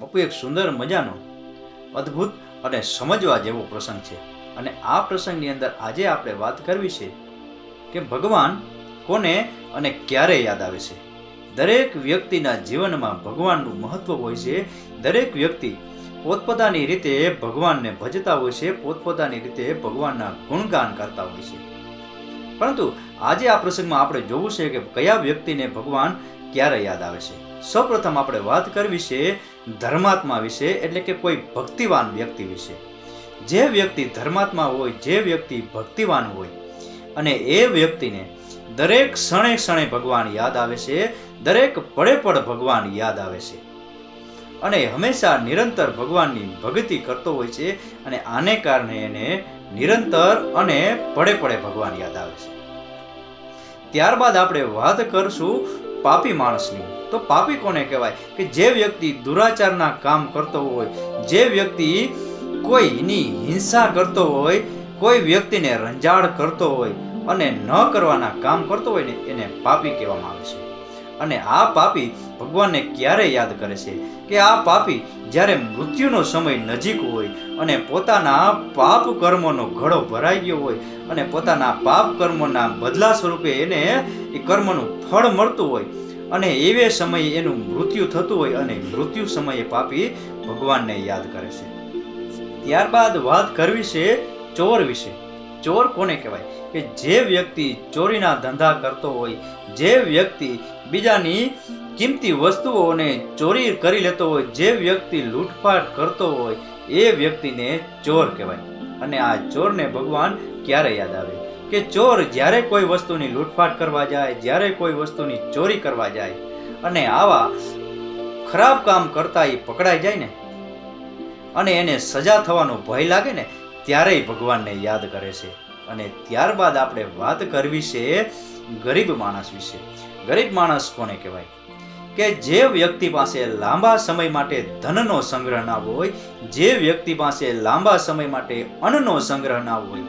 બાપુ, એક સુંદર મજાનો, અદ્ભુત અને સમજવા જેવો પ્રસંગ છે. અને આ પ્રસંગની અંદર આજે આપણે વાત કરવી છે કે ભગવાન કોને અને ક્યારે યાદ આવે છે. દરેક વ્યક્તિના જીવનમાં ભગવાનનું મહત્વ હોય છે. દરેક વ્યક્તિ પોતપોતાની રીતે ભગવાનને ભજતા હોય છે, પોતપોતાની રીતે ભગવાનના ગુણગાન કરતા હોય છે. પરંતુ આજે આ પ્રસંગમાં આપણે જોવું છે કે કયા વ્યક્તિને ભગવાન ક્યારે યાદ આવે છે. સૌપ્રથમ આપણે વાત કરવી છે ધર્માત્મા વિશે એટલે કે કોઈ ભક્તિવાન વ્યક્તિ વિશે. જે વ્યક્તિ ધર્માત્મા હોય, જે વ્યક્તિ ભક્તિવાન હોય, અને એ વ્યક્તિને દરેક ક્ષણે ક્ષણે ભગવાન યાદ આવે છે, દરેક પડે પળ ભગવાન યાદ આવે છે. અને હંમેશા નિરંતર ભગવાનની ભક્તિ કરતો હોય છે, અને આને કારણે એને નિરંતર અને પડે પડે ભગવાન યાદ આવે છે. ત્યારબાદ આપણે વાત કરશું પાપી માણસની તો પાપી કોને કહેવાય? કે જે વ્યક્તિ દુરાચારના કામ કરતો હોય, જે વ્યક્તિ કોઈની હિંસા કરતો હોય, કોઈ વ્યક્તિને રંજાડ કરતો હોય અને ન કરવાના કામ કરતો હોય ને, એને પાપી કહેવામાં આવે છે. અને આ પાપી ભગવાનને ક્યારે યાદ કરે છે કે આ પાપી જ્યારે મૃત્યુનો સમય નજીક હોય અને પોતાના પાપ કર્મોનો ઘડો ભરાઈ ગયો હોય અને પોતાના પાપ કર્મોના બદલા સ્વરૂપે એને એ કર્મનું ફળ મળતું હોય અને એવે સમયે એનું મૃત્યુ થતું હોય અને મૃત્યુ સમયે પાપી ભગવાનને યાદ કરે છે. ત્યારબાદ વાત કરવી છે ચોર વિશે. ચોર કોને કહેવાય? કે જે વ્યક્તિ ચોરીના ધંધા કરતો હોય, જે વ્યક્તિ બીજાની કિંમતી વસ્તુઓને ચોરી કરી લેતો હોય, જે વ્યક્તિ લૂંટફાટ કરતો હોય, એ વ્યક્તિને ચોર કહેવાય. અને આ ચોરને ભગવાન ક્યારે યાદ આવે? કે ચોર જ્યારે કોઈ વસ્તુની લૂંટફાટ કરવા જાય, જ્યારે કોઈ વસ્તુની ચોરી કરવા જાય, અને આવા ખરાબ કામ કરતા એ પકડાઈ જાય ને? અને એને સજા થવાનો ભય લાગે ને? ત્યારેય ભગવાનને યાદ કરે છે અને ત્યારબાદ આપણે વાત કરવી છે ગરીબ માણસ વિશે. ગરીબ માણસ કોને કહેવાય? કે જે વ્યક્તિ પાસે લાંબા સમય માટે ધનનો સંગ્રહ ના હોય, જે વ્યક્તિ પાસે લાંબા સમય માટે અન્નનો સંગ્રહ ના હોય,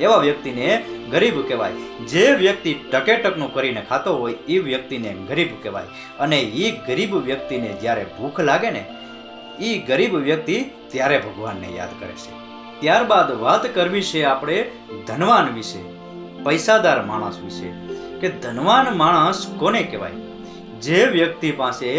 એવા વ્યક્તિને ગરીબ કહેવાય. જે વ્યક્તિ ટકેટકનું કરીને ખાતો હોય એ વ્યક્તિને ગરીબ કહેવાય. અને એ ગરીબ વ્યક્તિને જ્યારે ભૂખ લાગે ને એ ગરીબ વ્યક્તિ ત્યારે ભગવાનને યાદ કરે છે. ત્યારબાદ વાત કરવી છે આપણે ધનવાન વિશે, પૈસાદાર માણસ વિશે. કે ધનવાન માણસ કોને કહેવાય? જે વ્યક્તિ પાસે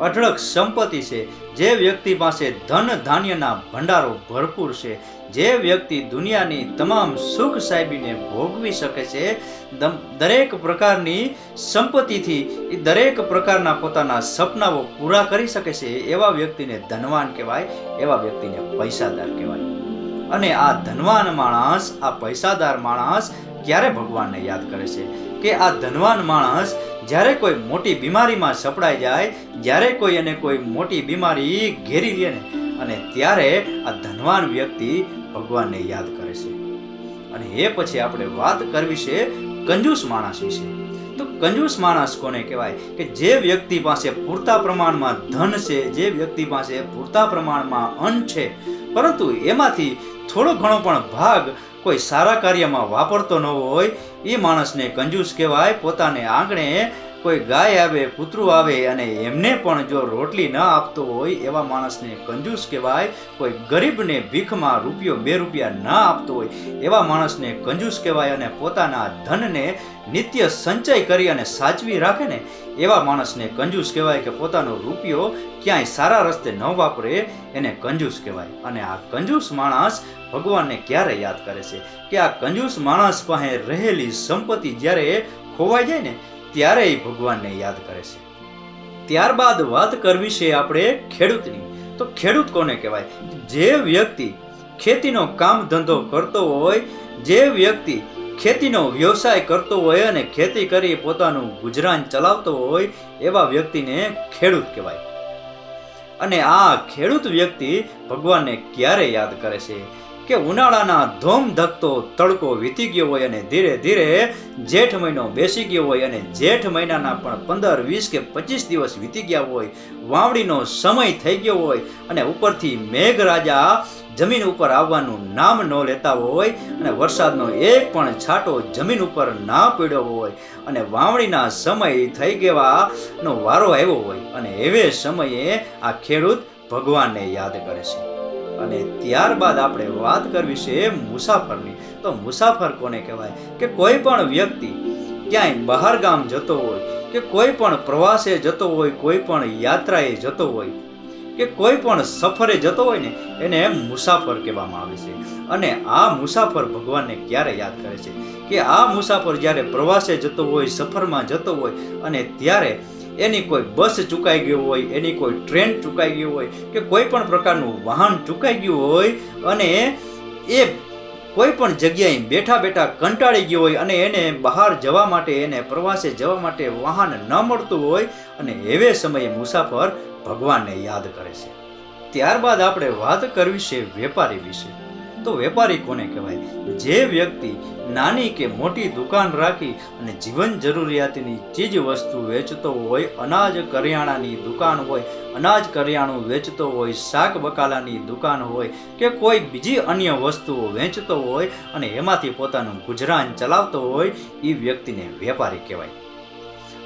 અઢળક સંપત્તિ છે, જે વ્યક્તિ પાસે ધન ધાન્યના ભંડારો ભરપૂર છે, જે વ્યક્તિ દુનિયાની તમામ સુખ સાહેબીને ભોગવી શકે છે દરેક પ્રકારની સંપત્તિથી દરેક પ્રકારના પોતાના સપનાઓ પૂરા કરી શકે છે, એવા વ્યક્તિને ધનવાન કહેવાય, એવા વ્યક્તિને પૈસાદાર કહેવાય. અને આ ધનવાન માણસ, આ પૈસાદાર માણસ ક્યારે ભગવાનને યાદ કરે છે? કે આ ધનવાન માણસ જ્યારે કોઈ મોટી બીમારીમાં સપડાઈ જાય, જ્યારે કોઈ એને કોઈ મોટી બીમારી ઘેરી લે ને, અને ત્યારે આ ધનવાન વ્યક્તિ ભગવાનને યાદ કરે છે. અને એ પછી આપણે વાત કરવી છે કંજૂસ માણસ વિશે. તો કંજૂસ માણસ કોને કહેવાય? કે જે વ્યક્તિ પાસે પૂરતા પ્રમાણમાં ધન છે, જે વ્યક્તિ પાસે પૂરતા પ્રમાણમાં અન્ન છે, પરંતુ એમાંથી થોડો ઘણો પણ ભાગ કોઈ સારા કાર્યમાં વાપરતો ન હોય, એ માણસને કંજૂસ કહેવાય પોતાને આંગણે કોઈ ગાય આવે, કૂતરું આવે અને એમને પણ જો રોટલી ન આપતો હોય એવા માણસને કંજૂસ કહેવાય, કોઈ ગરીબને ભીખમાં રૂપિયો બે રૂપિયા ન આપતો હોય એવા માણસને કંજૂસ કહેવાય અને પોતાના ધનને નિત્ય સંચય કરી અને સાચવી રાખે ને, એવા માણસને કંજૂસ કહેવાય કે પોતાનો રૂપિયો ક્યાંય સારા રસ્તે ન વાપરે, એને કંજૂસ કહેવાય. અને આ કંજૂસ માણસ ભગવાનને ક્યારે યાદ કરે છે? કે આ કંજૂસ માણસ પાસે રહેલી સંપત્તિ જ્યારે ખોવાઈ જાય ને ત્યારે એ ભગવાનને યાદ કરે છે. ત્યારબાદ વાત કરવી છે આપણે ખેડૂતની. તો ખેડૂત કોને કહેવાય? જે વ્યક્તિ ખેતીનો કામ ધંધો કરતો હોય, જે વ્યક્તિ ખેતીનો વ્યવસાય કરતો હોય અને ખેતી કરી પોતાનું ગુજરાન ચલાવતો હોય, એવા વ્યક્તિને ખેડૂત કહેવાય. અને આ ખેડૂત વ્યક્તિ ભગવાનને ક્યારે યાદ કરે છે? કે ઉનાળાના ધોમ ધકતો તડકો વીતી ગયો હોય અને ધીરે ધીરે જેઠ મહિનો બેસી ગયો હોય અને જેઠ મહિનાના પણ પંદર, વીસ કે પચીસ દિવસ વીતી ગયા હોય વાવડીનો સમય થઈ ગયો હોય અને ઉપરથી મેઘરાજા જમીન ઉપર આવવાનું નામ ન લેતા હોય અને વરસાદનો એક પણ છાંટો જમીન ઉપર ના પડ્યો હોય અને વાવણીના સમય થઈ ગયાનો વારો આવ્યો હોય અને એવે સમયે આ ખેડૂત ભગવાનને યાદ કરે છે. અને ત્યારબાદ આપણે વાત કરવી છે મુસાફરની. તો મુસાફર કોને કહેવાય? કે કોઈ પણ વ્યક્તિ ક્યાંય બહાર ગામ જતો હોય, કે કોઈ પણ પ્રવાસે જતો હોય, કોઈ પણ યાત્રાએ જતો હોય, કે કોઈ પણ સફરે જતો હોય ને, એને મુસાફર કહેવામાં આવે છે. અને આ મુસાફર ભગવાનને ક્યારે યાદ કરે છે? કે આ મુસાફર જ્યારે પ્રવાસે જતો હોય, સફરમાં જતો હોય, અને ત્યારે એની કોઈ બસ ચૂકાઈ ગયું હોય, એની કોઈ ટ્રેન ચૂકાઈ ગયું હોય કે કોઈ પણ પ્રકારનું વાહન ચૂકાઈ ગયું હોય અને એ કોઈ પણ જગ્યાએ બેઠા બેઠા કંટાળી ગયો હોય અને એને બહાર જવા માટે, એને પ્રવાસે જવા માટે વાહન ન મળતું હોય અને એવે સમયે મુસાફર ભગવાનને યાદ કરે છે. ત્યારબાદ આપણે વાત કરવી છે વેપારી વિશે. તો વેપારી કોને કહેવાય? જે વ્યક્તિ નાની કે મોટી દુકાન રાખી અને જીવન જરૂરિયાતની ચીજ વસ્તુ વેચતો હોય, અનાજ કરિયાણાની દુકાન હોય, અનાજ કરિયાણું વેચતો હોય, શાક બકાલાની દુકાન હોય કે કોઈ બીજી અન્ય વસ્તુઓ વેચતો હોય અને એમાંથી પોતાનું ગુજરાન ચલાવતો હોય એ વ્યક્તિને વેપારી કહેવાય.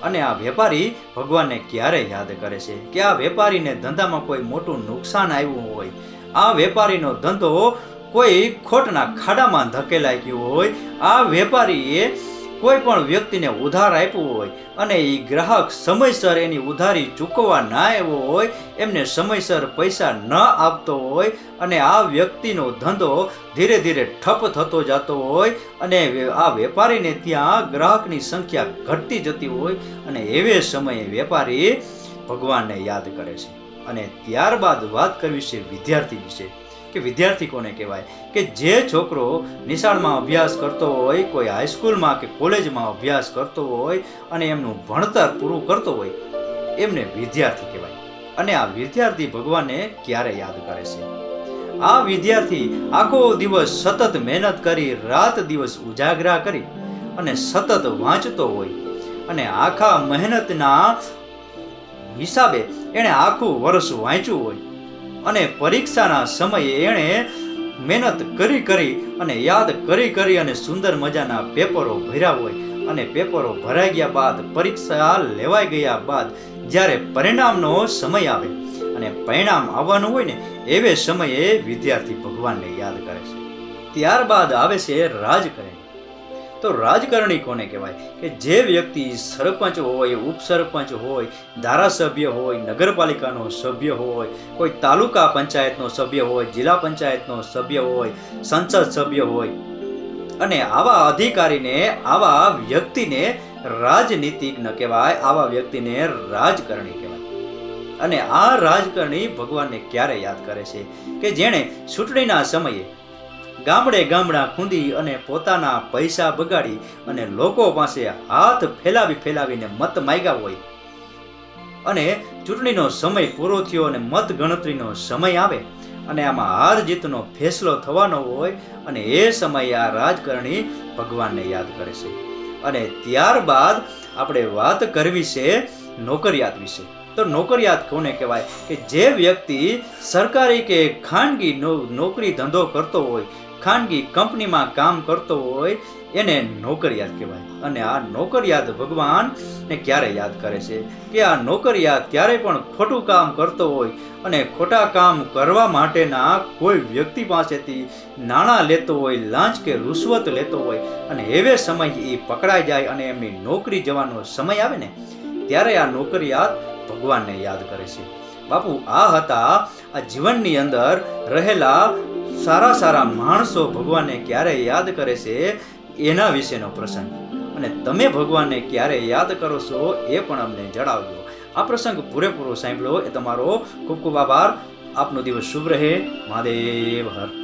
અને આ વેપારી ભગવાનને ક્યારે યાદ કરે છે કે આ વેપારીને ધંધામાં કોઈ મોટું નુકસાન આવ્યું હોય? આ વેપારીનો ધંધો કોઈ ખોટના ખાડામાં ધકેલાઈ ગયું હોય, આ વેપારીએ કોઈ પણ વ્યક્તિને ઉધાર આપ્યું હોય અને એ ગ્રાહક સમયસર એની ઉધારી ચૂકવવા ના આવ્યો હોય, એમને સમયસર પૈસા ન આપતો હોય અને આ વ્યક્તિનો ધંધો ધીરે ધીરે ઠપ થતો જતો હોય અને આ વેપારીને ત્યાં ગ્રાહકની સંખ્યા ઘટતી જતી હોય અને એવે સમયે વેપારી ભગવાનને યાદ કરે છે. અને ત્યારબાદ વાત કરવી છે વિદ્યાર્થી વિશે. કે વિદ્યાર્થી કોને કહેવાય? કે જે છોકરો નિશાળમાં અભ્યાસ કરતો હોય, કોઈ હાઈસ્કૂલમાં કે કોલેજમાં અભ્યાસ કરતો હોય અને એમનું ભણતર પૂરું કરતો હોય, એમને વિદ્યાર્થી કહેવાય. અને આ વિદ્યાર્થી ભગવાનને ક્યારે યાદ કરે છે? આ વિદ્યાર્થી આખો દિવસ સતત મહેનત કરી, રાત દિવસ ઉજાગરા કરી અને સતત વાંચતો હોય. અને આખા મહેનતના હિસાબે એણે આખું વર્ષ વાંચ્યું હોય. અને પરીક્ષાના સમયે એણે મહેનત કરી કરી અને યાદ કરી કરી અને સુંદર મજાના પેપરો ભર્યા હોય. અને પેપરો ભરાઈ ગયા બાદ પરીક્ષા લેવાઈ ગયા બાદ જ્યારે પરિણામનો સમય આવે અને પરિણામ આવવાનું હોય ને એવે સમયે વિદ્યાર્થી ભગવાનને યાદ કરે છે. ત્યારબાદ આવે છે રાજકારણી તો રાજકારણી કોને કહેવાય? કે જે વ્યક્તિ સરપંચ હોય, ઉપસરપંચ હોય, ધારાસભ્ય હોય, નગરપાલિકાનો સભ્ય હોય, કોઈ તાલુકા પંચાયતનો સભ્ય હોય, જિલ્લા પંચાયતનો સભ્ય હોય, સંસદ સભ્ય હોય, અને આવા અધિકારીને, આવા વ્યક્તિને રાજનીતિજ્ઞ કહેવાય, આવા વ્યક્તિને રાજકારણી કહેવાય. અને આ રાજકારણી ભગવાનને ક્યારે યાદ કરે છે? કે જેણે ચૂંટણીના સમયે ગામડે ગામડા ખૂંદી અને પોતાના પૈસા બગાડી અને લોકો પાસે હાથ ફેલાવી ફેલાવીને મત માગ્યા હોય. અને ચૂંટણીનો સમય પૂરો થયો અને મત ગણતરીનો સમય આવે અને આમાં હાર જીતનો ફેસલો થવાનો હોય અને એ સમયે આ રાજકારણી ભગવાનને યાદ કરે છે. અને ત્યારબાદ આપણે વાત કરવી છે નોકરિયાત વિશે. તો નોકરિયાત કોને કહેવાય? કે જે વ્યક્તિ સરકારી કે ખાનગી નોકરી ધંધો કરતો હોય ખાનગી કંપનીમાં કામ કરતો હોય એને નોકરિયાત કહેવાય. અને આ નોકરિયાત ભગવાનને ક્યારે યાદ કરે છે? કે આ નોકરિયાત ક્યારે પણ ખોટું કામ કરતો હોય અને ખોટા કામ કરવા માટેના કોઈ વ્યક્તિ પાસેથી નાણાં લેતો હોય, લાંચ કે રૂશ્વત લેતો હોય અને એવે સમય એ પકડાઈ જાય અને એમની નોકરી જવાનો સમય આવે ને, ત્યારે આ નોકરિયાત ભગવાનને યાદ કરે છે. બાપુ, આ હતા આ જીવનની અંદર રહેલા સારા સારા માણસો ભગવાનને ક્યારે યાદ કરે છે, એના વિશેનો પ્રસંગ. અને તમે ભગવાનને ક્યારે યાદ કરો છો, એ પણ અમને જણાવજો. આ પ્રસંગ પૂરેપૂરો સાંભળ્યો એ તમારો ખૂબ ખૂબ આભાર. આપનો દિવસ શુભ રહે. મહાદેવ, હર